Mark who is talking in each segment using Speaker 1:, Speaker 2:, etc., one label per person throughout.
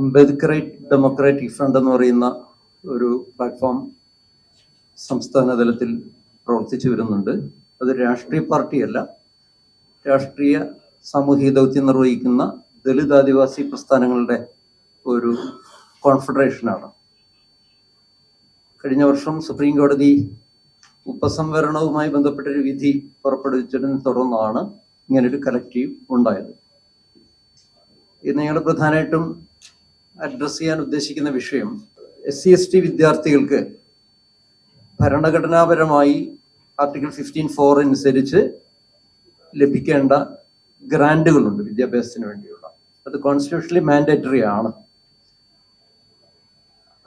Speaker 1: Ambedkarite democratic front എന്ന് പറയുന്ന ഒരു പ്ലാറ്റ്ഫോം സംസ്ഥാന തലത്തിൽ പ്രവർത്തിച്ചു വരുന്നുണ്ട്. അത് രാഷ്ട്രീയ പാർട്ടിയല്ല. രാഷ്ട്രീയ സാമൂഹിക ദൗത്യം നിർവഹിക്കുന്ന ദളിത് ആദിവാസി പ്രസ്ഥാനങ്ങളുടെ ഒരു കോൺഫെഡറേഷനാണ്. കഴിഞ്ഞ വർഷം സുപ്രീം കോടതി ഉപസംവരണവുമായി ബന്ധപ്പെട്ട ഒരു വിധി പുറപ്പെടുവിച്ചതിനെ തുടർന്നാണ് ഇങ്ങനൊരു കലക്റ്റീവ് ഉണ്ടായത്. ഇന്ന് ഞങ്ങൾ പ്രധാനമായിട്ടും അഡ്രസ് ചെയ്യാൻ ഉദ്ദേശിക്കുന്ന വിഷയം എസ് സി എസ് ടി വിദ്യാർത്ഥികൾക്ക് ഭരണഘടനാപരമായി ആർട്ടിക്കിൾ ഫിഫ്റ്റീൻ ഫോർ അനുസരിച്ച് ലഭിക്കേണ്ട ഗ്രാൻഡുകളുണ്ട് വിദ്യാഭ്യാസത്തിന് വേണ്ടിയുള്ള. അത് കോൺസ്റ്റിറ്റ്യൂഷണലി മാൻഡേറ്ററി ആണ്.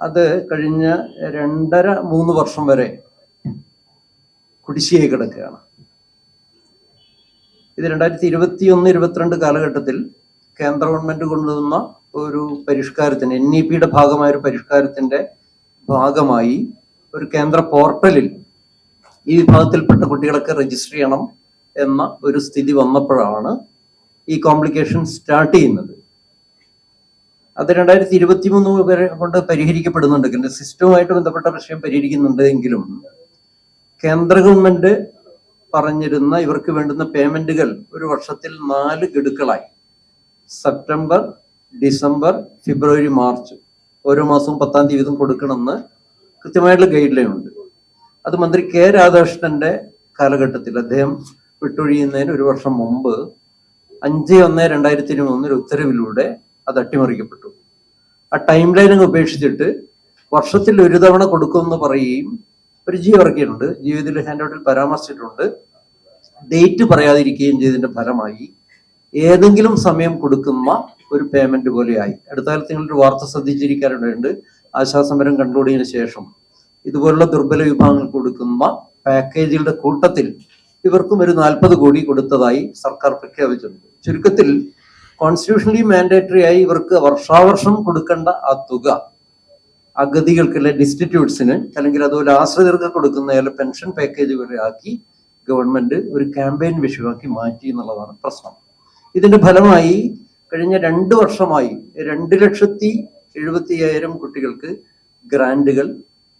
Speaker 1: അത് കഴിഞ്ഞ രണ്ടര മൂന്ന് വർഷം വരെ കുടിശ്ശിയായി കിടക്കുകയാണ്. ഇത് രണ്ടായിരത്തി ഇരുപത്തി ഒന്ന് ഇരുപത്തിരണ്ട് കാലഘട്ടത്തിൽ കേന്ദ്ര ഗവൺമെന്റ് കൊണ്ടുവന്ന ഒരു പരിഷ്കാരത്തിന് എൻ ഇ പിയുടെ ഭാഗമായ ഒരു പരിഷ്കാരത്തിന്റെ ഭാഗമായി ഒരു കേന്ദ്ര പോർട്ടലിൽ ഈ വിഭാഗത്തിൽപ്പെട്ട കുട്ടികളൊക്കെ രജിസ്റ്റർ ചെയ്യണം എന്ന ഒരു സ്ഥിതി വന്നപ്പോഴാണ് ഈ കോംപ്ലിക്കേഷൻ സ്റ്റാർട്ട് ചെയ്യുന്നത്. അത് രണ്ടായിരത്തി ഇരുപത്തി മൂന്ന് വരെ കൊണ്ട് പരിഹരിക്കപ്പെടുന്നുണ്ട്. കേന്ദ്ര സിസ്റ്റവുമായിട്ട് ബന്ധപ്പെട്ട പ്രശ്നം പരിഹരിക്കുന്നുണ്ട് എങ്കിലും കേന്ദ്ര ഗവൺമെന്റ് പറഞ്ഞിരുന്ന ഇവർക്ക് വേണ്ടുന്ന പേയ്മെന്റുകൾ ഒരു വർഷത്തിൽ നാല് ഗഡുക്കളായി. സെപ്റ്റംബർ ഡിസംബർ ഫെബ്രുവരി മാർച്ച് ഓരോ മാസവും പത്താം തീയതി വീതം കൊടുക്കണമെന്ന് കൃത്യമായിട്ടുള്ള ഗൈഡ് ലൈൻ ഉണ്ട് അത് മന്ത്രി കെ രാധാകൃഷ്ണന്റെ കാലഘട്ടത്തിൽ അദ്ദേഹം വിട്ടൊഴിയുന്നതിന് ഒരു വർഷം മുമ്പ് അഞ്ച് ഒന്ന് രണ്ടായിരത്തി മൂന്നിൽ ഉത്തരവിലൂടെ അത് അട്ടിമറിക്കപ്പെട്ടു. ആ ടൈം ലൈൻ ഉപേക്ഷിച്ചിട്ട് വർഷത്തിൽ ഒരു തവണ കൊടുക്കുമെന്ന് പറയുകയും ഒരു ജി ഇറക്കിയിട്ടുണ്ട് ജീവിതത്തിൽ ഹാൻഡ് ഔട്ടിൽ പരാമർശിച്ചിട്ടുണ്ട്. ഡേറ്റ് പറയാതിരിക്കുകയും ചെയ്തതിന്റെ ഫലമായി ഏതെങ്കിലും സമയം കൊടുക്കുന്ന ഒരു പേയ്മെന്റ് പോലെയായി. അടുത്ത കാലത്ത് നിങ്ങളൊരു വാർത്ത ശ്രദ്ധിച്ചിരിക്കാറുണ്ട്. ആശാസമരം കണ്ടുപിടിയതിനു ശേഷം ഇതുപോലുള്ള ദുർബല വിഭാഗങ്ങൾക്ക് കൊടുക്കുന്ന പാക്കേജുകളുടെ കൂട്ടത്തിൽ ഇവർക്കും ഒരു നാൽപ്പത് കോടി കൊടുത്തതായി സർക്കാർ പ്രഖ്യാപിച്ചിട്ടുണ്ട്. ചുരുക്കത്തിൽ കോൺസ്റ്റിറ്റ്യൂഷണലി മാൻഡേറ്ററി ആയി ഇവർക്ക് വർഷാവർഷം കൊടുക്കേണ്ട ആ തുക അഗതികൾക്ക് അല്ലെ ഡിസ്റ്റിറ്റ്യൂട്ട്സിന് അല്ലെങ്കിൽ അതുപോലെ ആശ്രിതർക്ക് കൊടുക്കുന്ന അല്ലെ പെൻഷൻ പാക്കേജ് വരെ ആക്കി ഗവൺമെന്റ് ഒരു ക്യാമ്പയിൻ വിഷയമാക്കി മാറ്റി എന്നുള്ളതാണ് പ്രശ്നം. ഇതിന്റെ ഫലമായി കഴിഞ്ഞ രണ്ട് വർഷമായി രണ്ട് ലക്ഷത്തി എഴുപത്തി അയ്യായിരം കുട്ടികൾക്ക് ഗ്രാൻഡുകൾ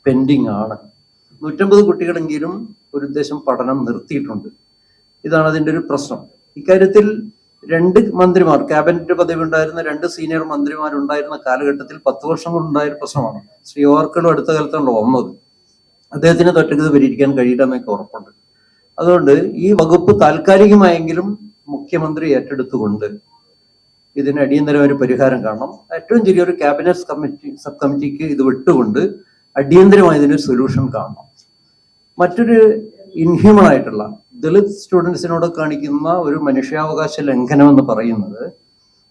Speaker 1: പെൻഡിങ് ആണ്. നൂറ്റമ്പത് കുട്ടികളെങ്കിലും ഒരു ഉദ്ദേശം പഠനം നിർത്തിയിട്ടുണ്ട്. ഇതാണ് അതിന്റെ ഒരു പ്രശ്നം. ഇക്കാര്യത്തിൽ രണ്ട് മന്ത്രിമാർ ക്യാബിനറ്റ് പദവി ഉണ്ടായിരുന്ന രണ്ട് സീനിയർ മന്ത്രിമാരുണ്ടായിരുന്ന കാലഘട്ടത്തിൽ പത്ത് വർഷം കൊണ്ടുണ്ടായ പ്രശ്നമാണ്. ശ്രീ ഓർക്കളും അടുത്ത കാലത്താണല്ലോ വന്നത്. അദ്ദേഹത്തിന് തൊട്ടത് പരിഹരിക്കാൻ കഴിയില്ല എന്നൊക്കെ ഉറപ്പുണ്ട്. അതുകൊണ്ട് ഈ വകുപ്പ് താൽക്കാലികമായെങ്കിലും മുഖ്യമന്ത്രി ഏറ്റെടുത്തുകൊണ്ട് ഇതിന് അടിയന്തരമായ പരിഹാരം കാണണം. ഏറ്റവും ചെറിയൊരു ക്യാബിനറ്റ് കമ്മിറ്റി സബ് കമ്മിറ്റിക്ക് ഇത് വിട്ടുകൊണ്ട് അടിയന്തരമായി ഇതിനൊരു സൊല്യൂഷൻ കാണണം. മറ്റൊരു ഇൻഹ്യൂമൺ ആയിട്ടുള്ള ദളിത് സ്റ്റുഡൻസിനോട് കാണിക്കുന്ന ഒരു മനുഷ്യാവകാശ ലംഘനം എന്ന് പറയുന്നത്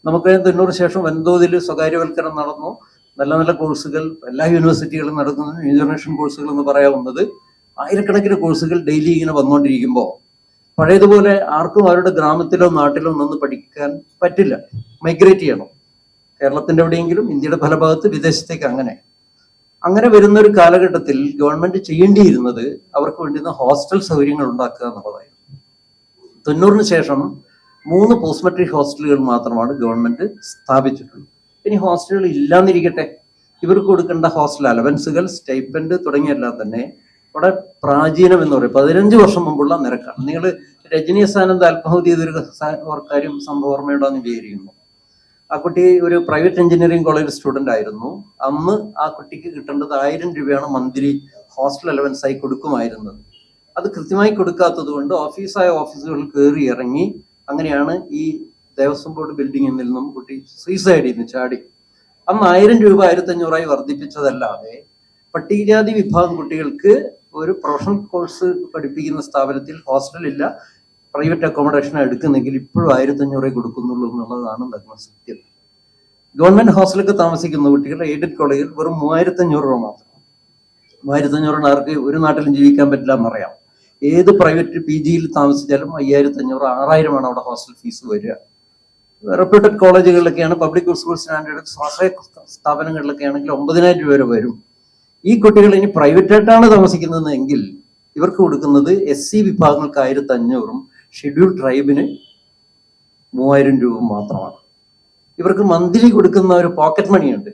Speaker 1: നമുക്ക് തൊണ്ണൂറ് ശേഷം വൻതോതിൽ സ്വകാര്യവൽക്കരണം നടന്നു. നല്ല നല്ല കോഴ്സുകൾ എല്ലാ യൂണിവേഴ്സിറ്റികളും നടക്കുന്ന. ന്യൂ കോഴ്സുകൾ എന്ന് പറയാവുന്നത് ആയിരക്കണക്കിന് കോഴ്സുകൾ ഡെയിലി ഇങ്ങനെ വന്നുകൊണ്ടിരിക്കുമ്പോൾ പഴയതുപോലെ ആർക്കും അവരുടെ ഗ്രാമത്തിലോ നാട്ടിലോ നിന്ന് പഠിക്കാൻ പറ്റില്ല. മൈഗ്രേറ്റ് ചെയ്യണം. കേരളത്തിന്റെ എവിടെയെങ്കിലും ഇന്ത്യയുടെ പല ഭാഗത്ത് വിദേശത്തേക്ക് അങ്ങനെ. അങ്ങനെ വരുന്ന ഒരു കാലഘട്ടത്തിൽ ഗവൺമെന്റ് ചെയ്യേണ്ടിയിരുന്നത് അവർക്ക് വേണ്ടുന്ന ഹോസ്റ്റൽ സൗകര്യങ്ങൾ ഉണ്ടാക്കുക എന്നുള്ളതായിരുന്നു. തൊണ്ണൂറിന് ശേഷം മൂന്ന് പോസ്റ്റ് മെട്രിക് ഹോസ്റ്റലുകൾ മാത്രമാണ് ഗവൺമെന്റ് സ്ഥാപിച്ചിട്ടുള്ളത്. ഇനി ഹോസ്റ്റലുകൾ ഇല്ലാന്നിരിക്കട്ടെ. ഇവർക്ക് കൊടുക്കേണ്ട ഹോസ്റ്റൽ അലവൻസുകൾ സ്റ്റൈപ്പൻഡ് തുടങ്ങിയെല്ലാം തന്നെ വളരെ പ്രാചീനം എന്ന് പറയും. പതിനഞ്ച് വർഷം മുമ്പുള്ള നിരക്കാണ്. നിങ്ങൾ രജനി സാനന്ദ് ആത്മഹത്യ ചെയ്തൊരു കാര്യം സംഭവം ഓർമ്മയുണ്ടോ വിചാരിക്കുന്നു. ആ കുട്ടി ഒരു പ്രൈവറ്റ് എഞ്ചിനീയറിംഗ് കോളേജ് സ്റ്റുഡന്റ് ആയിരുന്നു. അന്ന് ആ കുട്ടിക്ക് കിട്ടേണ്ടത് ആയിരം രൂപയാണ് മന്ത്ലി ഹോസ്റ്റൽ അലവൻസ് ആയി കൊടുക്കുമായിരുന്നത്. അത് കൃത്യമായി കൊടുക്കാത്തത് കൊണ്ട് ഓഫീസായ ഓഫീസുകളിൽ കയറി ഇറങ്ങി അങ്ങനെയാണ് ഈ ദേവസ്വം ബോർഡ് ബിൽഡിങ്ങിൽ നിന്നും കുട്ടി സൂയിസൈഡ് ചെയ്യുന്നു ചാടി. അന്ന് ആയിരം രൂപ ആയിരത്തി അഞ്ഞൂറായി വർദ്ധിപ്പിച്ചതല്ലാതെ പട്ടികജാതി വിഭാഗം കുട്ടികൾക്ക് ഒരു പ്രൊഫഷണൽ കോഴ്സ് പഠിപ്പിക്കുന്ന സ്ഥാപനത്തിൽ ഹോസ്റ്റൽ ഇല്ല. പ്രൈവറ്റ് അക്കോമഡേഷൻ എടുക്കുന്നെങ്കിൽ ഇപ്പോഴും ആയിരത്തി അഞ്ഞൂറേ കൊടുക്കുന്നുള്ളൂ എന്നുള്ളതാണ് നഗ്ന സത്യം. ഗവൺമെന്റ് ഹോസ്റ്റലൊക്കെ താമസിക്കുന്ന കുട്ടികൾ എയ്ഡഡ് കോളേജിൽ വെറും മൂവായിരത്തി അഞ്ഞൂറ് രൂപ മാത്രം. മൂവായിരത്തി അഞ്ഞൂറിന് ആർക്ക് ഒരു നാട്ടിലും ജീവിക്കാൻ പറ്റില്ല എന്നറിയാം. ഏത് പ്രൈവറ്റ് പി ജിയിൽ താമസിച്ചാലും അയ്യായിരത്തി അഞ്ഞൂറ് ആറായിരമാണ് അവിടെ ഹോസ്റ്റൽ ഫീസ് വരിക. റെപ്യൂട്ടഡ് കോളേജുകളിലൊക്കെയാണ് പബ്ലിക് സ്കൂൾ സ്റ്റാൻഡേർഡ് സ്വാശ്രയ സ്ഥാപനങ്ങളിലൊക്കെ ആണെങ്കിൽ ഒമ്പതിനായിരം രൂപ വരെ വരും. ഈ കുട്ടികൾ ഇനി പ്രൈവറ്റ് ആയിട്ടാണ് താമസിക്കുന്നത് എങ്കിൽ ഇവർക്ക് കൊടുക്കുന്നത് എസ് സി വിഭാഗങ്ങൾക്ക് ആയിരത്തി അഞ്ഞൂറും ഷെഡ്യൂൾ ട്രൈബിന് മൂവായിരം രൂപ മാത്രമാണ്. ഇവർക്ക് മന്ത്ലി കൊടുക്കുന്ന ഒരു പോക്കറ്റ് മണിയുണ്ട്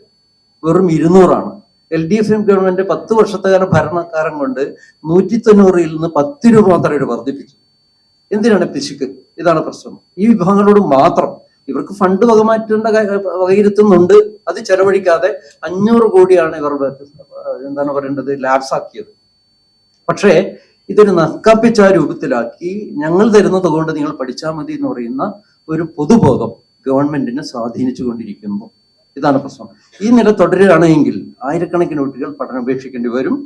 Speaker 1: വെറും ഇരുന്നൂറാണ്. എൽ ഡി എഫ് ഗവൺമെന്റ് പത്ത് വർഷത്തെ ഭരണക്കാരം കൊണ്ട് നൂറ്റി തൊണ്ണൂറിൽ നിന്ന് പത്ത് രൂപ മാത്രം ഇവർ വർദ്ധിപ്പിച്ചു. എന്തിനാണ് പിശുക്ക്? ഇതാണ് പ്രശ്നം. ഈ വിഭാഗങ്ങളോട് മാത്രം ഇവർക്ക് ഫണ്ട് വകമാറ്റേണ്ട വകയിരുത്തുന്നുണ്ട്. അത് ചെലവഴിക്കാതെ അഞ്ഞൂറ് കോടിയാണ് ഇവർ എന്താണ് പറയേണ്ടത്? ലാപ്സ് ആക്കിയത് പക്ഷേ ഇതൊരു നക്കാപ്പിച്ച രൂപത്തിലാക്കി ഞങ്ങൾ തരുന്നത് കൊണ്ട് നിങ്ങൾ പഠിച്ചാൽ മതി എന്ന് പറയുന്ന ഒരു പൊതുബോധം ഗവൺമെന്റിനെ സ്വാധീനിച്ചു കൊണ്ടിരിക്കുന്നു. ഇതാണ് പ്രശ്നം. ഈ നില തുടരുകയാണെങ്കിൽ ആയിരക്കണക്കിന് കുട്ടികൾ പഠനം ഉപേക്ഷിക്കേണ്ടി വരും.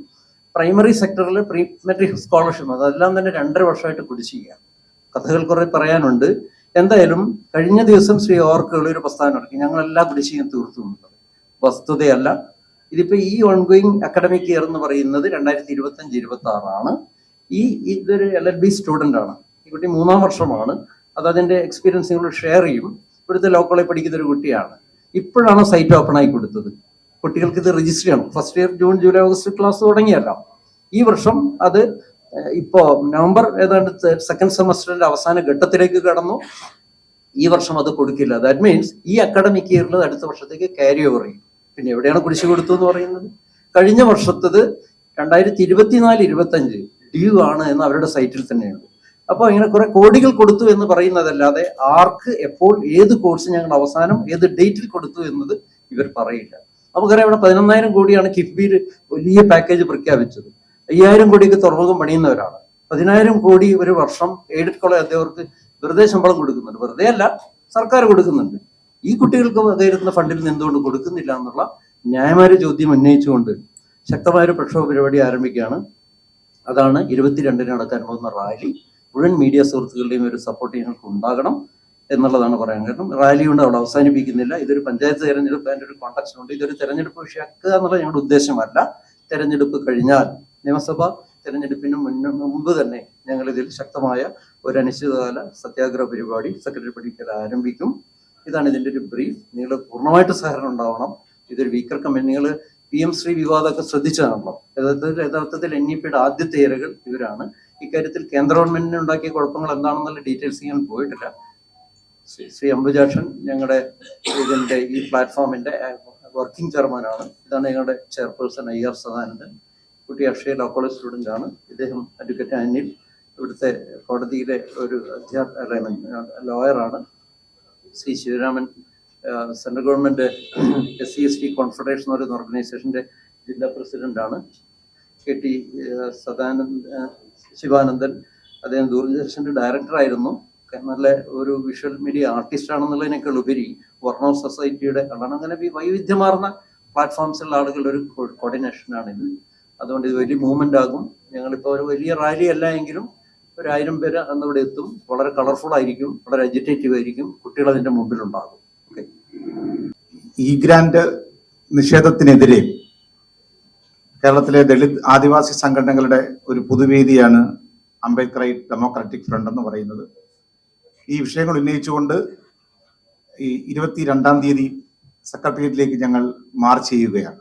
Speaker 1: പ്രൈമറി സെക്ടറിൽ പ്രീമെട്രിക് സ്കോളർഷിപ്പ് അതെല്ലാം തന്നെ രണ്ടര വർഷമായിട്ട് കുടിശ്ശിക കഥകൾ കുറെ പറയാനുണ്ട്. എന്തായാലും കഴിഞ്ഞ ദിവസം ശ്രീ ഓർക്കുകൾ ഒരു പ്രസ്ഥാനം ഇറക്കി ഞങ്ങളെല്ലാം എല്ലാ തീർത്തുന്നുണ്ട് തീർത്തു വസ്തുതയല്ല. ഇതിപ്പോ ഈ ഓൺഗോയിങ് അക്കാഡമിക് ഇയർ എന്ന് പറയുന്നത് രണ്ടായിരത്തി ഇരുപത്തി അഞ്ച് ഇരുപത്തി ആറാണ് ഈ ഇതൊരു എൽ എൽ ബി സ്റ്റുഡന്റ് ആണ്. ഈ കുട്ടി മൂന്നാം വർഷമാണ്. അത് അതിന്റെ എക്സ്പീരിയൻസ് നിങ്ങൾ ഷെയർ ചെയ്യും. ഇവിടുത്തെ ലോ പഠിക്കുന്ന ഒരു കുട്ടിയാണ്. ഇപ്പോഴാണ് സൈറ്റ് ഓപ്പൺ ആയി കൊടുത്തത്? കുട്ടികൾക്ക് ഇത് രജിസ്റ്റർ ചെയ്യണം. First year June July August class തുടങ്ങിയല്ലോ. ഈ വർഷം അത് ഇപ്പോൾ ഇപ്പോ നവംബർ ഏതാണ്ട് സെക്കൻഡ് സെമസ്റ്ററിന്റെ അവസാന ഘട്ടത്തിലേക്ക് കടന്നു. ഈ വർഷം അത് കൊടുക്കില്ല. ദാറ്റ് മീൻസ് ഈ അക്കാഡമിക് ഇയറിൽ അടുത്ത വർഷത്തേക്ക് ക്യാരി ഓവർ ചെയ്യും. പിന്നെ എവിടെയാണ് കുടിശ്ശിക കൊടുത്തു എന്ന് പറയുന്നത്? കഴിഞ്ഞ വർഷത്തത് രണ്ടായിരത്തി ഇരുപത്തിനാല് ഇരുപത്തി ആണ് എന്ന് അവരുടെ സൈറ്റിൽ തന്നെയുണ്ട് അപ്പോൾ ഇങ്ങനെ കുറെ കോടികൾ കൊടുത്തു എന്ന് പറയുന്നതല്ലാതെ ആർക്ക് എപ്പോൾ ഏത് കോഴ്സ് ഞങ്ങൾ അവസാനം ഏത് ഡേറ്റിൽ കൊടുത്തു എന്നത് ഇവർ പറയില്ല. നമുക്കറിയാം ഇവിടെ പതിനൊന്നായിരം കോടിയാണ് കിഫ്ബിയിൽ വലിയ പാക്കേജ് പ്രഖ്യാപിച്ചത്. അയ്യായിരം കോടിയൊക്കെ തുറമുഖം പണിയുന്നവരാണ്. പതിനായിരം കോടി ഒരു വർഷം എയ്ഡഡ് കോളേജ് അധ്യാപകർക്ക് വെറുതെ ശമ്പളം കൊടുക്കുന്നുണ്ട്. വെറുതെ അല്ല സർക്കാർ കൊടുക്കുന്നുണ്ട്. ഈ കുട്ടികൾക്ക് കയറുന്ന ഫണ്ടിൽ നിന്ന് എന്തുകൊണ്ട് കൊടുക്കുന്നില്ല എന്നുള്ള ന്യായമായ ചോദ്യം ഉന്നയിച്ചുകൊണ്ട് ശക്തമായൊരു പ്രക്ഷോഭ പരിപാടി ആരംഭിക്കുകയാണ്. അതാണ് ഇരുപത്തിരണ്ടിന് നടക്കാൻ പോകുന്ന റാലി. മുഴുവൻ മീഡിയ സുഹൃത്തുക്കളുടെയും ഒരു സപ്പോർട്ട് ഞങ്ങൾക്ക് ഉണ്ടാകണം എന്നുള്ളതാണ് പറയാൻ കാരണം. റാലി കൊണ്ട് അവിടെ അവസാനിപ്പിക്കുന്നില്ല. ഇതൊരു പഞ്ചായത്ത് തെരഞ്ഞെടുപ്പ് അതിന്റെ ഒരു കോൺടാക്ട് ഉണ്ട്. ഇതൊരു തെരഞ്ഞെടുപ്പ് വിഷയമാക്കുക എന്നുള്ള ഞങ്ങളുടെ ഉദ്ദേശമല്ല. തെരഞ്ഞെടുപ്പ് കഴിഞ്ഞാൽ നിയമസഭ തെരഞ്ഞെടുപ്പിന് മുന്ന മുമ്പ് തന്നെ ഞങ്ങൾ ഇതിൽ ശക്തമായ ഒരു അനിശ്ചിതകാല സത്യാഗ്രഹ പരിപാടി സെക്രട്ടറി പഠിക്കൽ ആരംഭിക്കും. ഇതാണ് ഇതിന്റെ ഒരു ബ്രീഫ് നിങ്ങൾ പൂർണമായിട്ട് സഹകരണം ഉണ്ടാവണം. ഇതൊരു വീക്കർ കമ്പനികൾ പി എം ശ്രീ വിവാദമൊക്കെ ശ്രദ്ധിച്ചതാണല്ലോ. യഥാർത്ഥത്തിൽ യഥാർത്ഥത്തിൽ എൻ ഇ പിയുടെ ആദ്യത്തെ ഇരകൾ ഇവരാണ്. ഇക്കാര്യത്തിൽ കേന്ദ്ര ഗവൺമെന്റിന് ഉണ്ടാക്കിയ കുഴപ്പങ്ങൾ എന്താണെന്നുള്ള ഡീറ്റെയിൽസ് ഞാൻ പോയിട്ടില്ല. ശ്രീ. അംബുജാക്ഷൻ ഞങ്ങളുടെ ഇതിന്റെ ഈ പ്ലാറ്റ്ഫോമിന്റെ വർക്കിംഗ് ചെയർമാനാണ്. ഇതാണ് ഞങ്ങളുടെ ചെയർപേഴ്സൺ ഐ ആർ സദാനന്ദൻ. കുട്ടി അക്ഷയ ലോ കോളേജ് സ്റ്റുഡന്റ് ആണ്. ഇദ്ദേഹം അഡ്വക്കേറ്റ് അനിൽ ഇവിടുത്തെ കോടതിയിലെ ഒരു അധ്യാപ ലോയറാണ്. Shri Sivaraman central government S C S T confederation എന്ന് പറയുന്ന ഓർഗനൈസേഷന്റെ ജില്ലാ പ്രസിഡന്റാണ് കെ ടി സദാനന്ദ ശിവാനന്ദൻ അദ്ദേഹം ആയിരുന്നു. ഒക്കെ നല്ല ഒരു വിഷ്വൽ മീഡിയ ആർട്ടിസ്റ്റ് ആണെന്നുള്ളതിനേക്കാൾ ഉപരി വർണ സൊസൈറ്റിയുടെ കാരണം അങ്ങനെ വൈവിധ്യമാർന്ന പ്ലാറ്റ്ഫോംസിലുള്ള ആളുകളുടെ ഒരു കോർഡിനേഷനാണ് ഇത്. അതുകൊണ്ട് ഇത് വലിയ മൂവ്മെന്റ് ആകും. ഞങ്ങളിപ്പോൾ ഒരു വലിയ റാലി അല്ല എങ്കിലും ഒരു പേര് അന്നിവിടെ എത്തും. വളരെ കളർഫുൾ ആയിരിക്കും. വളരെ അജിറ്റേറ്റീവ് ആയിരിക്കും. കുട്ടികൾ അതിന്റെ മുമ്പിൽ ഉണ്ടാകും
Speaker 2: ഗ്രാൻഡ് നിഷേധത്തിനെതിരെ കേരളത്തിലെ ദളിത് ആദിവാസി സംഘടനകളുടെ ഒരു പുതുവേദിയാണ് അംബേദ്കർ ഡെമോക്രാറ്റിക് ഫ്രണ്ട് എന്ന് പറയുന്നത്. ഈ വിഷയങ്ങൾ ഉന്നയിച്ചുകൊണ്ട് ഈ ഇരുപത്തിരണ്ടാം തീയതി സെക്രട്ടേറിയറ്റിലേക്ക് ഞങ്ങൾ മാർച്ച് ചെയ്യുകയാണ്.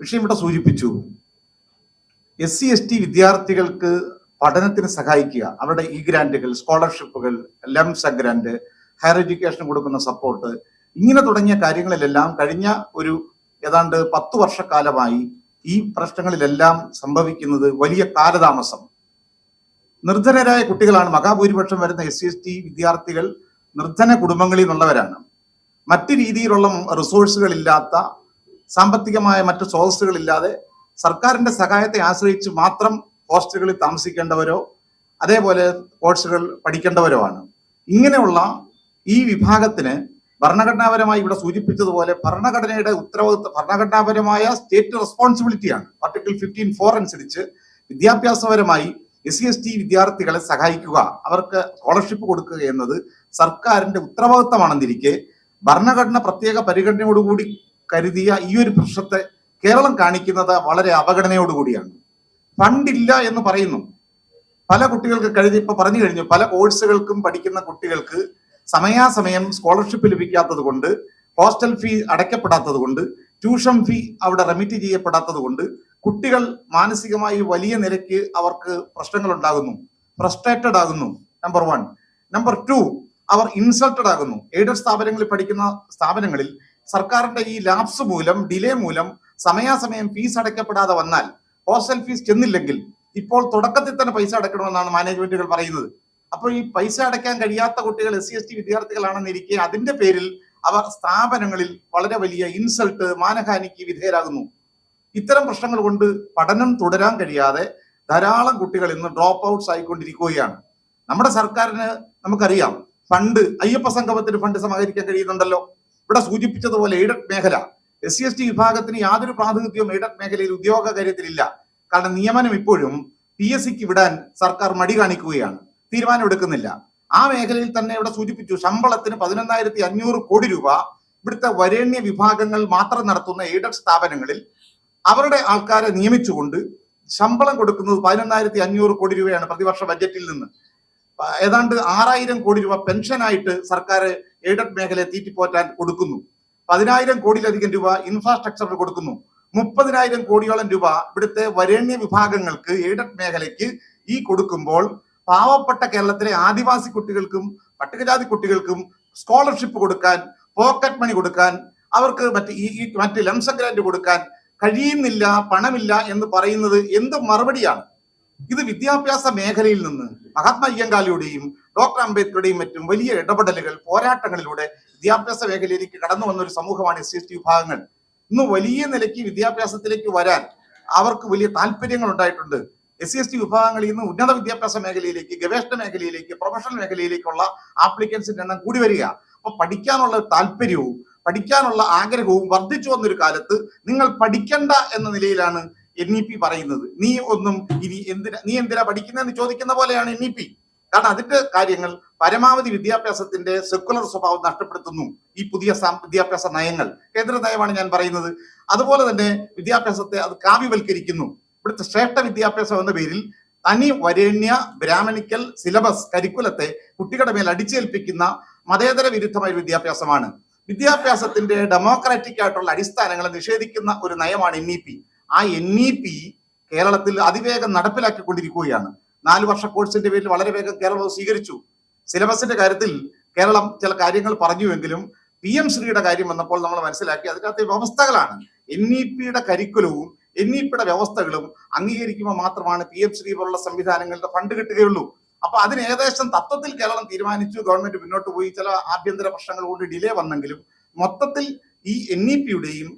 Speaker 2: വിഷയം ഇവിടെ സൂചിപ്പിച്ചു. എസ് സി എസ് ടി വിദ്യാർത്ഥികൾക്ക് പഠനത്തിന് സഹായിക്കുക. അവരുടെ ഇ ഗ്രാൻഡുകൾ സ്കോളർഷിപ്പുകൾ ലംസ ഗ്രാന്റ് ഹയർ എഡ്യൂക്കേഷൻ കൊടുക്കുന്ന സപ്പോർട്ട് ഇങ്ങനെ തുടങ്ങിയ കാര്യങ്ങളിലെല്ലാം കഴിഞ്ഞ ഒരു ഏതാണ്ട് പത്ത് വർഷക്കാലമായി ഈ പ്രശ്നങ്ങളിലെല്ലാം സംഭവിക്കുന്നത് വലിയ കാലതാമസം. നിർധനരായ കുട്ടികളാണ്. മഹാഭൂരിപക്ഷം വരുന്ന എസ് സി എസ് ടി വിദ്യാർത്ഥികൾ നിർധന കുടുംബങ്ങളിൽ നിന്നുള്ളവരാണ്. മറ്റു രീതിയിലുള്ള റിസോഴ്സുകൾ ഇല്ലാത്ത സാമ്പത്തികമായ മറ്റ് സ്രോതസ്സുകളില്ലാതെ സർക്കാരിന്റെ സഹായത്തെ ആശ്രയിച്ച് മാത്രം ഹോസ്റ്റലുകളിൽ താമസിക്കേണ്ടവരോ അതേപോലെ കോഴ്സുകൾ പഠിക്കേണ്ടവരോ ആണ്. ഇങ്ങനെയുള്ള ഈ വിഭാഗത്തിന് ഭരണഘടനാപരമായി ഇവിടെ സൂചിപ്പിച്ചതുപോലെ ഭരണഘടനയുടെ ഉത്തരവാദിത്വ ഭരണഘടനാപരമായ സ്റ്റേറ്റ് റെസ്പോൺസിബിലിറ്റിയാണ് ആർട്ടിക്കിൾ ഫിഫ്റ്റീൻ ഫോർ അനുസരിച്ച് വിദ്യാഭ്യാസപരമായി എസ് സി എസ് ടി വിദ്യാർത്ഥികളെ സഹായിക്കുക. അവർക്ക് സ്കോളർഷിപ്പ് കൊടുക്കുക എന്നത് സർക്കാരിന്റെ ഉത്തരവാദിത്തമാണെന്നിരിക്കെ ഭരണഘടന പ്രത്യേക പരിഗണനയോടുകൂടി കരുതിയ ഈ ഒരു പ്രശ്നത്തെ കേരളം കാണിക്കുന്നത് വളരെ അപകടനയോടുകൂടിയാണ് ഫണ്ടില്ല എന്ന് പറയുന്നു. പല കുട്ടികൾക്ക് കഴിഞ്ഞ ഇപ്പൊ പറഞ്ഞു കഴിഞ്ഞു. പല കോഴ്സുകൾക്കും പഠിക്കുന്ന കുട്ടികൾക്ക് സമയാസമയം സ്കോളർഷിപ്പ് ലഭിക്കാത്തത് കൊണ്ട് ഹോസ്റ്റൽ ഫീ അടയ്ക്കപ്പെടാത്തത് കൊണ്ട് ട്യൂഷൻ ഫീ അവിടെ റെമിറ്റ് ചെയ്യപ്പെടാത്തത് കൊണ്ട് കുട്ടികൾ മാനസികമായി വലിയ നിലയ്ക്ക് അവർക്ക് പ്രശ്നങ്ങൾ ഉണ്ടാകുന്നു ഫ്രസ്ട്രേറ്റഡ് ആകുന്നു നമ്പർ വൺ നമ്പർ ടു അവർ ഇൻസൾട്ടഡ് ആകുന്നു. എയ്ഡഡ് സ്ഥാപനങ്ങളിൽ പഠിക്കുന്ന സ്ഥാപനങ്ങളിൽ സർക്കാരിന്റെ ഈ ലാപ്സ് മൂലം ഡിലേ മൂലം സമയാസമയം ഫീസ് അടയ്ക്കപ്പെടാതെ വന്നാൽ ഹോസ്റ്റൽ ഫീസ് ചെന്നില്ലെങ്കിൽ ഇപ്പോൾ തുടക്കത്തിൽ തന്നെ പൈസ അടയ്ക്കണമെന്നാണ് മാനേജ്മെന്റുകൾ പറയുന്നത്. അപ്പോൾ ഈ പൈസ അടയ്ക്കാൻ കഴിയാത്ത കുട്ടികൾ എസ് സി എസ് ടി വിദ്യാർത്ഥികളാണെന്നിരിക്കെ അതിന്റെ പേരിൽ അവർ സ്ഥാപനങ്ങളിൽ വളരെ വലിയ ഇൻസൾട്ട് മാനഹാനിക്ക് വിധേയരാകുന്നു. ഇത്തരം പ്രശ്നങ്ങൾ കൊണ്ട് പഠനം തുടരാൻ കഴിയാതെ ധാരാളം കുട്ടികൾ ഇന്ന് ഡ്രോപ്പ് ഔട്ട്സ് ആയിക്കൊണ്ടിരിക്കുകയാണ്. നമ്മുടെ സർക്കാരിന് നമുക്കറിയാം ഫണ്ട് അയ്യപ്പ സംഗമത്തിന് ഫണ്ട് സമാഹരിക്കാൻ കഴിയുന്നുണ്ടല്ലോ. ഇവിടെ സൂചിപ്പിച്ചതുപോലെ എയ്ഡഡ് മേഖല. എസ് സി എസ് ടി വിഭാഗത്തിന് യാതൊരു പ്രാതിനിധ്യവും എയ്ഡഡ് മേഖലയിൽ ഉദ്യോഗ കാര്യത്തിലില്ല. കാരണം നിയമനം ഇപ്പോഴും പി എസ് സിക്ക് വിടാൻ സർക്കാർ മടി കാണിക്കുകയാണ്. തീരുമാനം എടുക്കുന്നില്ല ആ മേഖലയിൽ തന്നെ ഇവിടെ സൂചിപ്പിച്ചു ശമ്പളത്തിന് പതിനൊന്നായിരത്തി അഞ്ഞൂറ് കോടി രൂപ ഇവിടുത്തെ വരേണ്യ വിഭാഗങ്ങൾ മാത്രം നടത്തുന്ന എയ്ഡഡ് സ്ഥാപനങ്ങളിൽ അവരുടെ ആൾക്കാരെ നിയമിച്ചുകൊണ്ട് ശമ്പളം കൊടുക്കുന്നത് പതിനൊന്നായിരത്തി അഞ്ഞൂറ് കോടി രൂപയാണ് പ്രതിവർഷ ബജറ്റിൽ നിന്ന്. ഏതാണ്ട് ആറായിരം കോടി രൂപ പെൻഷനായിട്ട് സർക്കാർ എയ്ഡഡ് മേഖലയെ തീറ്റിപ്പോറ്റാൻ കൊടുക്കുന്നു. പതിനായിരം കോടിയിലധികം രൂപ ഇൻഫ്രാസ്ട്രക്ചറിന് കൊടുക്കുന്നു. മുപ്പതിനായിരം കോടിയോളം രൂപ ഇവിടുത്തെ വരേണ്യ വിഭാഗങ്ങൾക്ക് എയ്ഡഡ് മേഖലയ്ക്ക് ഈ കൊടുക്കുമ്പോൾ പാവപ്പെട്ട കേരളത്തിലെ ആദിവാസി കുട്ടികൾക്കും പട്ടികജാതി കുട്ടികൾക്കും സ്കോളർഷിപ്പ് കൊടുക്കാൻ പോക്കറ്റ് മണി കൊടുക്കാൻ അവർക്ക് മറ്റ് ഈ മറ്റ് ലംസം ഗ്രാന്റ് കൊടുക്കാൻ കഴിയുന്നില്ല പണമില്ല എന്ന് പറയുന്നത് എന്ത് മറുപടിയാണ്? ഇത് വിദ്യാഭ്യാസ മേഖലയിൽ നിന്ന് മഹാത്മാ അയ്യങ്കാലിയുടെയും ഡോക്ടർ അംബേദ്കറുടെയും മറ്റും വലിയ ഇടപെടലുകൾ പോരാട്ടങ്ങളിലൂടെ വിദ്യാഭ്യാസ മേഖലയിലേക്ക് കടന്നു വന്ന ഒരു സമൂഹമാണ് എസ് സി വിഭാഗങ്ങൾ. ഇന്ന് വലിയ നിലയ്ക്ക് വിദ്യാഭ്യാസത്തിലേക്ക് വരാൻ അവർക്ക് വലിയ താല്പര്യങ്ങൾ ഉണ്ടായിട്ടുണ്ട്. എസ് സി എസ് ടി വിഭാഗങ്ങളിൽ നിന്ന് ഉന്നത വിദ്യാഭ്യാസ മേഖലയിലേക്ക് ഗവേഷണ മേഖലയിലേക്ക് പ്രൊഫഷണൽ മേഖലയിലേക്കുള്ള ആപ്ലിക്കൻസിന്റെ എണ്ണം കൂടി വരിക. അപ്പൊ പഠിക്കാനുള്ള താല്പര്യവും പഠിക്കാനുള്ള ആഗ്രഹവും വർദ്ധിച്ചു വന്നൊരു കാലത്ത് നിങ്ങൾ പഠിക്കണ്ട എന്ന നിലയിലാണ് എൻ ഇ പി പറയുന്നത്. നീ ഒന്നും ഇനി എന്തിനാ നീ എന്തിനാ പഠിക്കുന്നതെന്ന് ചോദിക്കുന്ന പോലെയാണ് എൻ ഇ പി കാരണം അതിന്റെ കാര്യങ്ങൾ പരമാവധി വിദ്യാഭ്യാസത്തിന്റെ സെക്കുലർ സ്വഭാവം നഷ്ടപ്പെടുത്തുന്നു. ഈ പുതിയ വിദ്യാഭ്യാസ നയങ്ങൾ. കേന്ദ്ര നയമാണ് ഞാൻ പറയുന്നത്. അതുപോലെ തന്നെ വിദ്യാഭ്യാസത്തെ അത് കാവ്യവൽക്കരിക്കുന്നു. ഇവിടുത്തെ ശ്രേഷ്ഠ വിദ്യാഭ്യാസം എന്ന പേരിൽ തനി വരേണ്യ ബ്രാഹ്മണിക്കൽ സിലബസ് കരിക്കുലത്തെ കുട്ടികളുടെ മേൽ അടിച്ചേൽപ്പിക്കുന്ന മതേതര വിരുദ്ധമായ വിദ്യാഭ്യാസമാണ്. വിദ്യാഭ്യാസത്തിന്റെ ഡെമോക്രാറ്റിക് ആയിട്ടുള്ള അടിസ്ഥാനങ്ങളെ നിഷേധിക്കുന്ന ഒരു നയമാണ് എൻ ഇ പി ആ എൻ ഇ പി കേരളത്തിൽ അതിവേഗം നടപ്പിലാക്കിക്കൊണ്ടിരിക്കുകയാണ്. നാല് വർഷ കോഴ്സിന്റെ പേരിൽ വളരെ വേഗം കേരളം സ്വീകരിച്ചു. സിലബസിന്റെ കാര്യത്തിൽ കേരളം ചില കാര്യങ്ങൾ പറഞ്ഞുവെങ്കിലും പി എം ശ്രീയുടെ കാര്യം വന്നപ്പോൾ നമ്മൾ മനസ്സിലാക്കി അതിനകത്ത് വ്യവസ്ഥകളാണ്. എൻ ഇ പിയുടെ കരിക്കുലവും പിയുടെ വ്യവസ്ഥകളും അംഗീകരിക്കുമ്പോൾ മാത്രമാണ് പി എം ശ്രീ പോലുള്ള സംവിധാനങ്ങളുടെ ഫണ്ട് കിട്ടുകയുള്ളൂ. അപ്പൊ അതിന് ഏകദേശം തത്വത്തിൽ കേരളം തീരുമാനിച്ചു ഗവൺമെന്റ് മുന്നോട്ട് പോയി ചില ആഭ്യന്തര പ്രശ്നങ്ങൾ കൊണ്ട് ഡിലേ വന്നെങ്കിലും മൊത്തത്തിൽ ഈ എൻ ഇ പിയുടെയും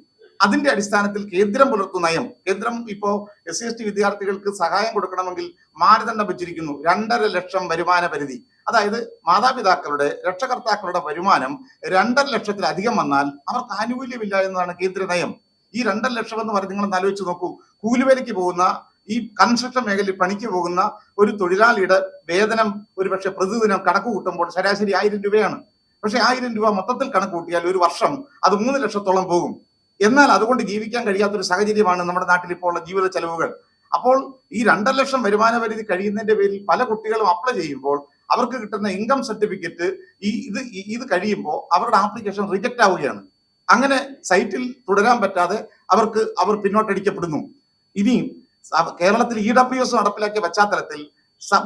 Speaker 2: അതിന്റെ അടിസ്ഥാനത്തിൽ കേന്ദ്രം പുലർത്തുന്ന നയം കേന്ദ്രം ഇപ്പോ എസ് സി എസ് ടി വിദ്യാർത്ഥികൾക്ക് സഹായം കൊടുക്കണമെങ്കിൽ മാനദണ്ഡം വെച്ചിരിക്കുന്നു രണ്ടര ലക്ഷം വരുമാന പരിധി. അതായത് മാതാപിതാക്കളുടെ രക്ഷകർത്താക്കളുടെ വരുമാനം രണ്ടര ലക്ഷത്തിലധികം വന്നാൽ അവർക്ക് ആനുകൂല്യമില്ല എന്നതാണ് കേന്ദ്ര നയം. ഈ രണ്ടര ലക്ഷം എന്ന് പറഞ്ഞ് നിങ്ങൾ ആലോചിച്ച് നോക്കൂ. കൂലിവേലയ്ക്ക് പോകുന്ന ഈ കൺസ്ട്രക്ഷൻ മേഖലയിൽ പണിക്ക് പോകുന്ന ഒരു തൊഴിലാളിയുടെ വേതനം ഒരുപക്ഷെ പ്രതിദിനം കണക്ക് കൂട്ടുമ്പോൾ ശരാശരി ആയിരം രൂപയാണ്. പക്ഷെ ആയിരം രൂപ മൊത്തത്തിൽ കണക്ക് കൂട്ടിയാൽ ഒരു വർഷം അത് മൂന്ന് ലക്ഷത്തോളം പോകും. എന്നാൽ അതുകൊണ്ട് ജീവിക്കാൻ കഴിയാത്ത ഒരു സാഹചര്യമാണ് നമ്മുടെ നാട്ടിൽ ഇപ്പോൾ ഉള്ള ജീവിത ചെലവുകൾ. അപ്പോൾ ഈ രണ്ടര ലക്ഷം വരുമാന പരിധി കഴിയുന്നതിന്റെ പേരിൽ പല കുട്ടികളും അപ്ലൈ ചെയ്യുമ്പോൾ അവർക്ക് കിട്ടുന്ന ഇൻകം സർട്ടിഫിക്കറ്റ് ഈ ഇത് ഇത് കഴിയുമ്പോൾ അവരുടെ ആപ്ലിക്കേഷൻ റിജക്റ്റ് ആവുകയാണ്. അങ്ങനെ സൈറ്റിൽ തുടരാൻ പറ്റാതെ അവർക്ക് അവർ പിന്നോട്ടടിക്കപ്പെടുന്നു. ഇനിയും കേരളത്തിൽ ഇ ഡബ്ല്യു എസ് നടപ്പിലാക്കിയ പശ്ചാത്തലത്തിൽ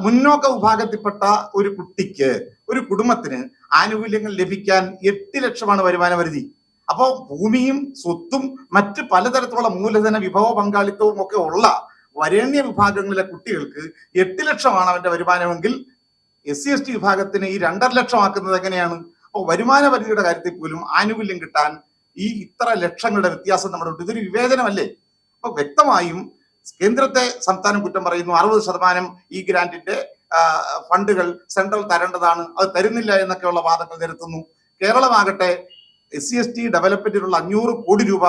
Speaker 2: മുന്നോക്ക വിഭാഗത്തിൽപ്പെട്ട ഒരു കുട്ടിക്ക് ഒരു കുടുംബത്തിന് ആനുകൂല്യങ്ങൾ ലഭിക്കാൻ എട്ട് ലക്ഷമാണ് വരുമാന പരിധി. അപ്പോൾ ഭൂമിയും സ്വത്തും മറ്റ് പലതരത്തിലുള്ള മൂലധന വിഭവ പങ്കാളിത്തവും ഒക്കെ ഉള്ള വരേണ്യ വിഭാഗങ്ങളിലെ കുട്ടികൾക്ക് എട്ട് ലക്ഷമാണ് അവന്റെ വരുമാനമെങ്കിൽ എസ് സി എസ് ടി വിഭാഗത്തിന് ഈ രണ്ടര ലക്ഷം ആക്കുന്നത് എങ്ങനെയാണ്? അപ്പോൾ വരുമാന പരിധിയുടെ കാര്യത്തിൽ പോലും ആനുകൂല്യം കിട്ടാൻ ഈ ഇത്ര ലക്ഷങ്ങളുടെ വ്യത്യാസം നമ്മുടെ ഉണ്ട് ഇതൊരു വിവേചനമല്ലേ? അപ്പൊ വ്യക്തമായും കേന്ദ്രത്തെ സംസ്ഥാനം കുറ്റം പറയുന്നു. അറുപത് ശതമാനം ഈ ഗ്രാന്റിന്റെ ഫണ്ടുകൾ സെൻട്രൽ തരേണ്ടതാണ്. അത് തരുന്നില്ല എന്നൊക്കെയുള്ള വാദങ്ങൾ നിരത്തുന്നു. കേരളമാകട്ടെ എസ് സി എസ് ടി ഡെവലപ്മെന്റിനുള്ള അഞ്ഞൂറ് കോടി രൂപ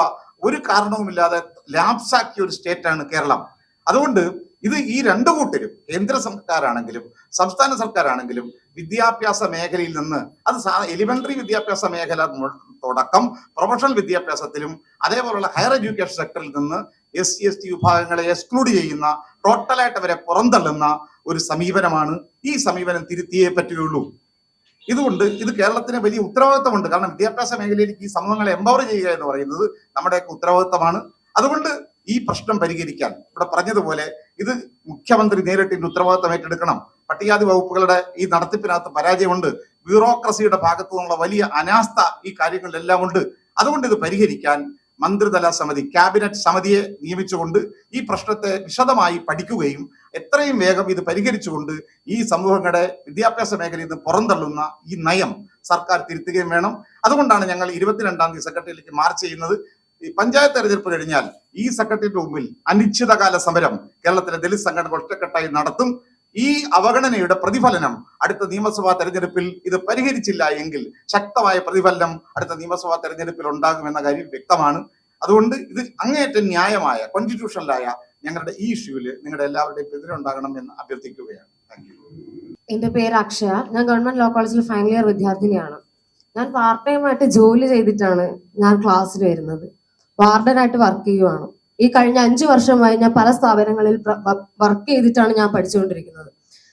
Speaker 2: ഒരു കാരണവുമില്ലാതെ ലാപ്സാക്കിയ ഒരു സ്റ്റേറ്റാണ് കേരളം. അതുകൊണ്ട് ഇത് ഈ രണ്ടു കൂട്ടരും കേന്ദ്ര സർക്കാരാണെങ്കിലും സംസ്ഥാന സർക്കാരാണെങ്കിലും വിദ്യാഭ്യാസ മേഖലയിൽ നിന്ന് അത് എലിമെന്ററി വിദ്യാഭ്യാസ മേഖല തുടക്കം പ്രൊഫഷണൽ വിദ്യാഭ്യാസത്തിലും അതേപോലുള്ള ഹയർ എഡ്യൂക്കേഷൻ സെക്ടറിൽ നിന്ന് എസ് സി എസ് ടി വിഭാഗങ്ങളെ എക്സ്ക്ലൂഡ് ചെയ്യുന്ന ടോട്ടലായിട്ട് അവരെ പുറന്തള്ളുന്ന ഒരു സമീപനമാണ് ഈ സമീപനം തിരുത്തിയേ പറ്റുകയുള്ളൂ. ഇതുകൊണ്ട് ഇത് കേരളത്തിന് വലിയ ഉത്തരവാദിത്തമുണ്ട്. കാരണം വിദ്യാഭ്യാസ മേഖലയിലേക്ക് ഈ സമൂഹങ്ങളെ എംപവർ ചെയ്യുക എന്ന് പറയുന്നത് നമ്മുടെയൊക്കെ ഉത്തരവാദിത്തമാണ്. അതുകൊണ്ട് ഈ പ്രശ്നം പരിഹരിക്കാൻ. ഇവിടെ പറഞ്ഞതുപോലെ ഇത് മുഖ്യമന്ത്രി നേരിട്ട് ഇതിന്റെ ഉത്തരവാദിത്തം ഏറ്റെടുക്കണം. പട്ടികാതി വകുപ്പുകളുടെ ഈ നടത്തിപ്പിനകത്ത് പരാജയമുണ്ട്. ബ്യൂറോക്രസിയുടെ ഭാഗത്തു നിന്നുള്ള വലിയ അനാസ്ഥ ഈ കാര്യങ്ങളിലെല്ലാം ഉണ്ട്. അതുകൊണ്ട് ഇത് പരിഹരിക്കാൻ മന്ത്രിതല സമിതി ക്യാബിനറ്റ് സമിതിയെ നിയമിച്ചുകൊണ്ട് ഈ പ്രശ്നത്തെ വിശദമായി പഠിക്കുകയും എത്രയും വേഗം ഇത് പരിഹരിച്ചുകൊണ്ട് ഈ സമൂഹങ്ങളുടെ വിദ്യാഭ്യാസ മേഖലയിൽ നിന്ന് പുറന്തള്ളുന്ന ഈ നയം സർക്കാർ തിരുത്തുകയും വേണം. അതുകൊണ്ടാണ് ഞങ്ങൾ ഇരുപത്തിരണ്ടാം തീയതി സെക്രട്ടറിയിലേക്ക് മാർച്ച് ചെയ്യുന്നത്. പഞ്ചായത്ത് തെരഞ്ഞെടുപ്പ് കഴിഞ്ഞാൽ ഈ സെക്രട്ടറിയുടെ മുമ്പിൽ അനിശ്ചിതകാല സമരം കേരളത്തിലെ ദലിത് സംഘടനകൾ ഒറ്റക്കെട്ടായി നടത്തും. ഈ അവഗണനയുടെ പ്രതിഫലനം അടുത്ത നിയമസഭാ തെരഞ്ഞെടുപ്പിൽ ഇത് പരിഹരിച്ചില്ല എങ്കിൽ ശക്തമായ പ്രതിഫലനം അടുത്ത നിയമസഭാ തെരഞ്ഞെടുപ്പിൽ ഉണ്ടാകുമെന്ന കാര്യം വ്യക്തമാണ്. അതുകൊണ്ട് ഇത് അങ്ങേയറ്റം ന്യായമായ കോൺസ്റ്റിറ്റ്യൂഷണലായ ഞങ്ങളുടെ ഈ ഇഷ്യൂവിൽ നിങ്ങളുടെ എല്ലാവരുടെയും പിന്തുണ ഉണ്ടാകണം എന്ന് അഭ്യർത്ഥിക്കുകയാണ്. താങ്ക് യു
Speaker 3: എന്റെ പേര് അക്ഷയ. ഞാൻ ഗവൺമെന്റ് ലോ കോളേജിൽ ഫൈനൽ ഇയർ വിദ്യാർത്ഥിനിയാണ്. ഞാൻ പാർട്ട് ടൈം ആയിട്ട് ജോലി ചെയ്തിട്ടാണ് ഞാൻ ക്ലാസ്സിൽ വരുന്നത്. വാർഡനായിട്ട് വർക്ക് ചെയ്യുവാണ്. ഈ കഴിഞ്ഞ അഞ്ചു വർഷമായി ഞാൻ പല സ്ഥാപനങ്ങളിൽ വർക്ക് ചെയ്തിട്ടാണ് ഞാൻ പഠിച്ചുകൊണ്ടിരിക്കുന്നത്.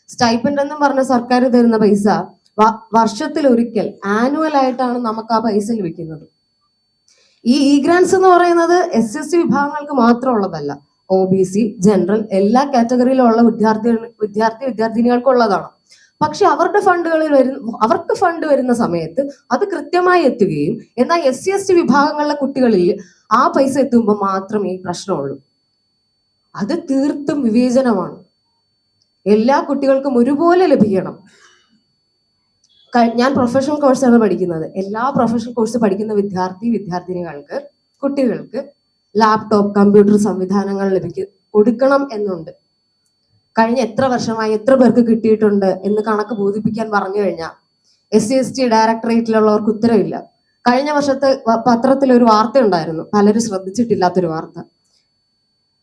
Speaker 3: സ്റ്റൈപ്പൻഡ് എന്നും പറഞ്ഞ സർക്കാർ തരുന്ന പൈസ വർഷത്തിൽ ഒരിക്കൽ ആനുവൽ ആയിട്ടാണ് നമുക്ക് ആ പൈസ ലഭിക്കുന്നത്. ഈ ഇ ഗ്രാൻസ് എന്ന് പറയുന്നത് എസ് എസ് ടി വിഭാഗങ്ങൾക്ക് മാത്രമുള്ളതല്ല. ഒ ബി സി ജനറൽ എല്ലാ കാറ്റഗറിയിലുള്ള വിദ്യാർത്ഥികൾ വിദ്യാർത്ഥി വിദ്യാർത്ഥിനികൾക്കുള്ളതാണ്. പക്ഷെ അവരുടെ ഫണ്ടുകളിൽ വരുന്ന അവർക്ക് ഫണ്ട് വരുന്ന സമയത്ത് അത് കൃത്യമായി എത്തുകയും എന്നാൽ എസ് സി എസ് ടി വിഭാഗങ്ങളിലെ കുട്ടികളിൽ ആ പൈസ എത്തുമ്പോൾ മാത്രമേ ഈ പ്രശ്നമുള്ളൂ. അത് തീർത്തും വിവേചനമാണ്. എല്ലാ കുട്ടികൾക്കും ഒരുപോലെ ലഭിക്കണം. ഞാൻ പ്രൊഫഷണൽ കോഴ്സാണ് പഠിക്കുന്നത്. എല്ലാ പ്രൊഫഷണൽ കോഴ്സ് പഠിക്കുന്ന വിദ്യാർത്ഥി വിദ്യാർത്ഥിനികൾക്ക് കുട്ടികൾക്ക് ലാപ്ടോപ്പ് കമ്പ്യൂട്ടർ സംവിധാനങ്ങൾ ലഭിക്കും കൊടുക്കണം എന്നുണ്ട്. കഴിഞ്ഞ എത്ര വർഷമായി എത്ര പേർക്ക് കിട്ടിയിട്ടുണ്ട് എന്ന് കണക്ക് ബോധിപ്പിക്കാൻ പറഞ്ഞു കഴിഞ്ഞാൽ എസ് സി എസ് ടി ഡയറക്ടറേറ്റിലുള്ളവർക്ക് ഉത്തരവില്ല. കഴിഞ്ഞ വർഷത്തെ പത്രത്തിൽ ഒരു വാർത്ത ഉണ്ടായിരുന്നു പലരും ശ്രദ്ധിച്ചിട്ടില്ലാത്തൊരു വാർത്ത.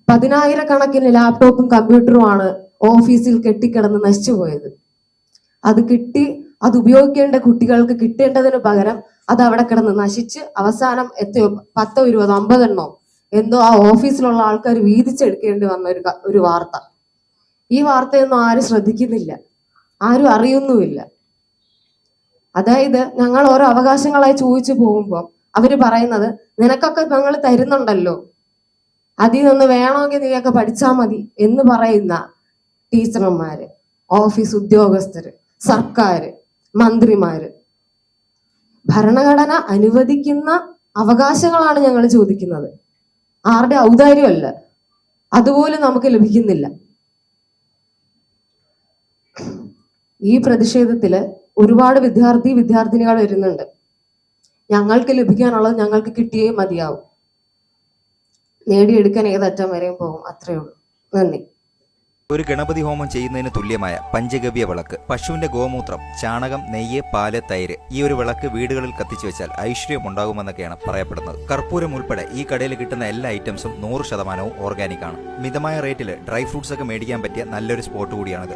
Speaker 3: പതിനായിരക്കണക്കിന് ലാപ്ടോപ്പും കമ്പ്യൂട്ടറുമാണ് ഓഫീസിൽ കെട്ടിക്കിടന്ന് നശിച്ചു പോയത്. അത് കിട്ടി അത് ഉപയോഗിക്കേണ്ട കുട്ടികൾക്ക് കിട്ടേണ്ടതിന് പകരം അത് അവിടെ കിടന്ന് നശിച്ച് അവസാനം എത്തയോ പത്തോ ഇരുപതോ അമ്പതെണ്ണോ എന്തോ ആ ഓഫീസിലുള്ള ആൾക്കാർ വീതിച്ചെടുക്കേണ്ടി വന്ന ഒരു ഒരു വാർത്ത. ഈ വാർത്തയൊന്നും ആരും ശ്രദ്ധിക്കുന്നില്ല. ആരും അറിയുന്നുമില്ല. അതായത് ഞങ്ങൾ ഓരോ അവകാശങ്ങളായി ചോദിച്ചു പോകുമ്പോൾ അവർ പറയുന്നത് നിനക്കൊക്കെ ഞങ്ങൾ തരുന്നുണ്ടല്ലോ. അതിൽ നിന്ന് വേണമെങ്കിൽ നീയൊക്കെ പഠിച്ചാൽ മതി എന്ന് പറയുന്ന ടീച്ചർമാര് ഓഫീസ് ഉദ്യോഗസ്ഥര് സർക്കാര് മന്ത്രിമാര്. ഭരണഘടന അനുവദിക്കുന്ന അവകാശങ്ങളാണ് ഞങ്ങൾ ചോദിക്കുന്നത്. ആരുടെ ഔദാര്യമല്ല. അതുപോലും നമുക്ക് ലഭിക്കുന്നില്ല. ഈ പ്രതിഷേധത്തിൽ ഒരുപാട് വിദ്യാർത്ഥി വിദ്യാർത്ഥിനികൾ വരുന്നുണ്ട്. ഞങ്ങൾക്ക് ലഭിക്കാനുള്ളത് ഞങ്ങൾക്ക് കിട്ടിയേ മതിയാവും. നേടിയെടുക്കാൻ ഏതറ്റം വരെയും പോകും അത്രേ ഉള്ളൂ. നന്ദി.
Speaker 4: ഒരു ഗണപതി ഹോമം ചെയ്യുന്നതിന് തുല്യമായ പഞ്ചഗവ്യ വിളക്ക് പശുവിന്റെ ഗോമൂത്രം ചാണകം നെയ്യ് പാൽ തൈര് ഈ ഒരു വിളക്ക് വീടുകളിൽ കത്തിച്ചു വെച്ചാൽ ഐശ്വര്യം ഉണ്ടാകുമെന്നൊക്കെയാണ് പറയപ്പെടുന്നത്. കർപ്പൂരം ഉൾപ്പെടെ ഈ കടയിൽ കിട്ടുന്ന എല്ലാ ഐറ്റംസും നൂറ് ശതമാനവും ഓർഗാനിക് ആണ്. മിതമായ റേറ്റിൽ ഡ്രൈ ഫ്രൂട്ട്സ് ഒക്കെ മേടിക്കാൻ പറ്റിയ നല്ലൊരു സ്പോട്ട് കൂടിയാണിത്.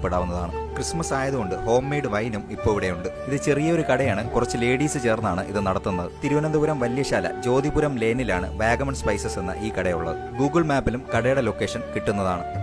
Speaker 4: ബന്ധപ്പെടാവുന്നതാണ് ക്രിസ്മസ് ആയതുകൊണ്ട് ഹോം മെയ്ഡ് വൈനും ഇപ്പോൾ ഇവിടെയുണ്ട്. ഇത് ചെറിയൊരു കടയാണ്. കുറച്ച് ലേഡീസ് ചേർന്നാണ് ഇത് നടത്തുന്നത്. തിരുവനന്തപുരം വല്യശാല ജ്യോതിപുരം ലേനിലാണ് വാഗമൺ സ്പൈസസ് എന്ന ഈ കടയുള്ളത്. ഗൂഗിൾ മാപ്പിലും കടയുടെ ലൊക്കേഷൻ കിട്ടുന്നതാണ്.